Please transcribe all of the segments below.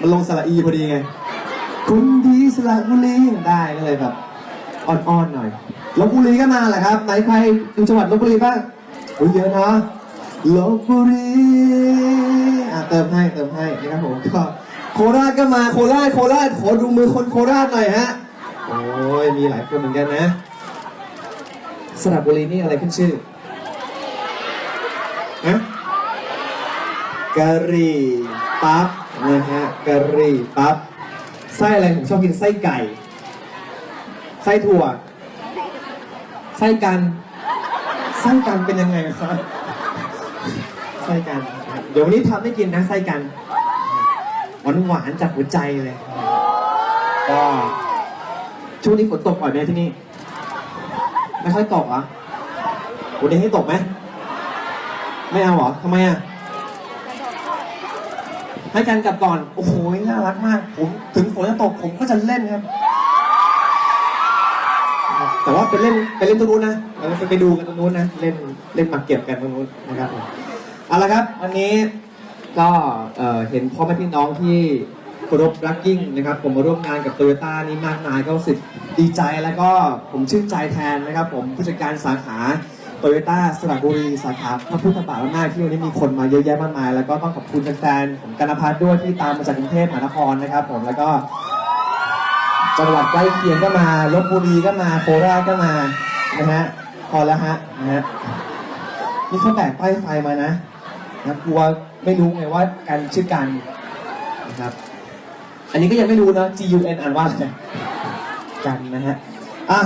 มันลงสระอีพอดีไง คุณดีสระบุรีได้ก็เลยแบบอ่อนๆหน่อยลบบุรีก็มาแหละครับ ไหนใครอยู่จังหวัดลบบุรีบ้างโอ้ยเยอะนะลบบุรีอะเติมให้เติมให้นะครับผมก็โคราชก็มาโคราชโคราชขอดูมือคนโคราชหน่อยฮะโอ้ยมีหลายคนเหมือนกันนะ สระบุรีนี่อะไรขึ้นชื่อฮะกะหรี่ปั๊บนะฮะ กะหรี่ปั๊บไส้อะไรผมชอบกินไส้ไก่ ไส้ถั่ว ไส้กัน ไส้กันเป็นยังไงครับ ไส้กัน เดี๋ยววันนี้ทำให้กินนะไส้กัน หวานหวานจากหัวใจเลยก็ช่วงนี้ฝนตกบ่อยไหมที่นี่ ไม่ค่อยตกเหรอวันนี้ให้ตกไหม ไม่เอาเหรอทำไมอะ ให้กันกลับก่อน โอ้โห น่ารักมาก ผมถึงฝนจะตกผมก็จะเล่นครับ แต่ว่าไปเล่นไปเล่นตรงนู้นนะเราไปไปดูกันตรงนู้นนะ เล่นเล่นหมากเก็บกันตรงนู้นนะครับผมเอาละครับ วันนี้ก็เอ่อเห็นพ่อแม่พี่น้องที่เคารพรักยิ่งนะครับ ผมมาร่วมงานกับโตโยต้านี่มากมายก็รู้สึกดีใจแล้วก็ผมชื่นใจแทนนะครับ ผมผู้จัดการสาขา โตโยต้าสระบุรีสาขาพระพุทธบาทอำนาจที่วันนี้มีคนมาเยอะแยะมากมาย แล้วก็ต้องขอบคุณแฟนๆของกันพัฒน์ด้วยที่ตามมาจากกรุงเทพมหานครนะครับ ผมแล้วก็จังหวัดใกล้เคียงก็มาลบบุรีก็มาโคราชก็มานะฮะพอแล้วฮะนะฮะนี่เขาแบกป้ายไฟมานะนะกลัวไม่รู้ไงว่ากันชื่อกันนะครับ อันนี้ก็ยังไม่รู้นะ G U N อ่านว่าอะไรกันนะฮะอะ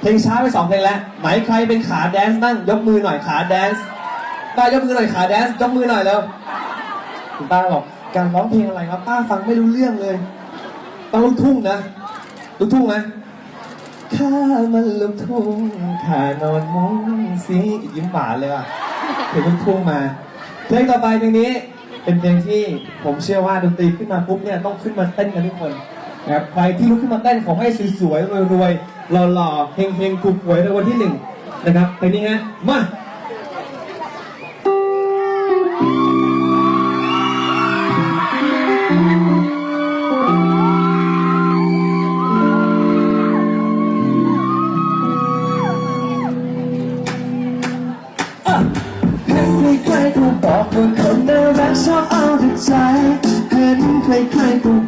เพลงช้าไปสองเพลงแล้วไหนใครเป็นขาแดนซ์บ้างยกมือหน่อยขาแดนซ์ป้ายกมือหน่อยขาแดนซ์ยกมือหน่อยแล้วคุณป้าบอกการร้องเพลงอะไรครับ ป้าฟังไม่รู้เรื่องเลยต้องลูกทุ่งนะลูกทุ่งไหมข้ามันลูกทุ่งข้านอนมุ้งสียิ้มหวานเลยว่ะเพลงลูกทุ่งมาเพลงต่อไปเพลงนี้ เป็นเพลงที่ผมเชื่อว่าดนตรีขึ้นมาปุ๊บเนี่ยต้องขึ้นมาเต้นกันทุกคน นะครับใครที่ลุกขึ้นมาเต้นขอให้สวยๆรวยๆหล่อๆเฮงๆถูกหวยในวันที่หนึ่งนะครับเพลงนี้ฮะมาเห็นใครๆก็บอกว่าคนน่ารักชอบเอาแต่ใจ เห็นใครๆก็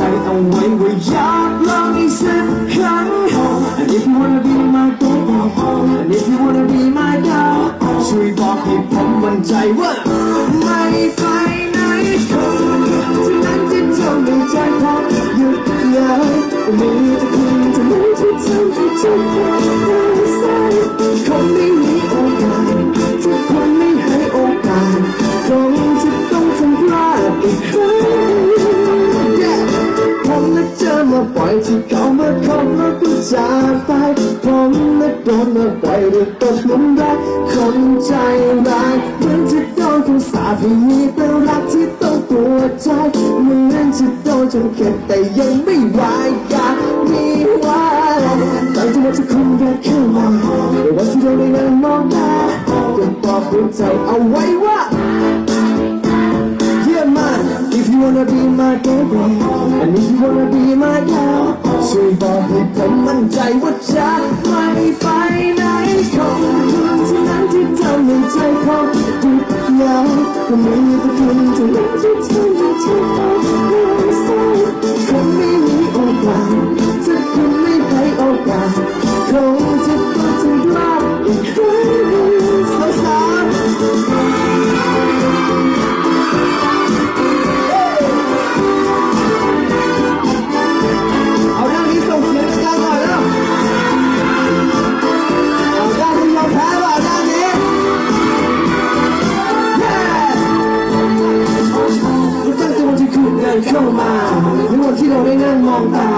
บอกหัว จากไปผมนัดโดนเมาปล่อยหรือตกหลุมรักคนใจร้ายเหมือนจะโดนคำสาปให้มีแต่รักที่ต้องปวดใจเหมือนจะโดนจนเข็ดแต่ยังไม่วายอยากมีวันหลังจากวันที่คุณเดินเข้ามาในวันที่เราได้นั่งมองตาก็บอกหัวใจเอาไว้ว่า Yeah man, if you wanna be my baby And if you wanna be my girl ช่วยบอกให้ผมมั่นใจว่าจะไม่ไปไหนของคุณที่นั้นที่ทำให้ใจเขาหยุดเหงาก็มีแต่คุณเท่านั้นที่เธอที่เธอ ที่คุณเข้ามาในวันที่เราได้นั่งมองตา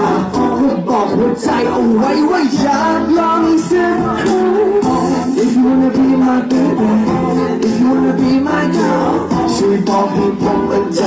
ก็บอกหัวใจเอาไว้ว่าอยากลองสักครั้ง If you wanna be my baby If you wanna be my girl ช่วยบอกให้ผมมั่นใจ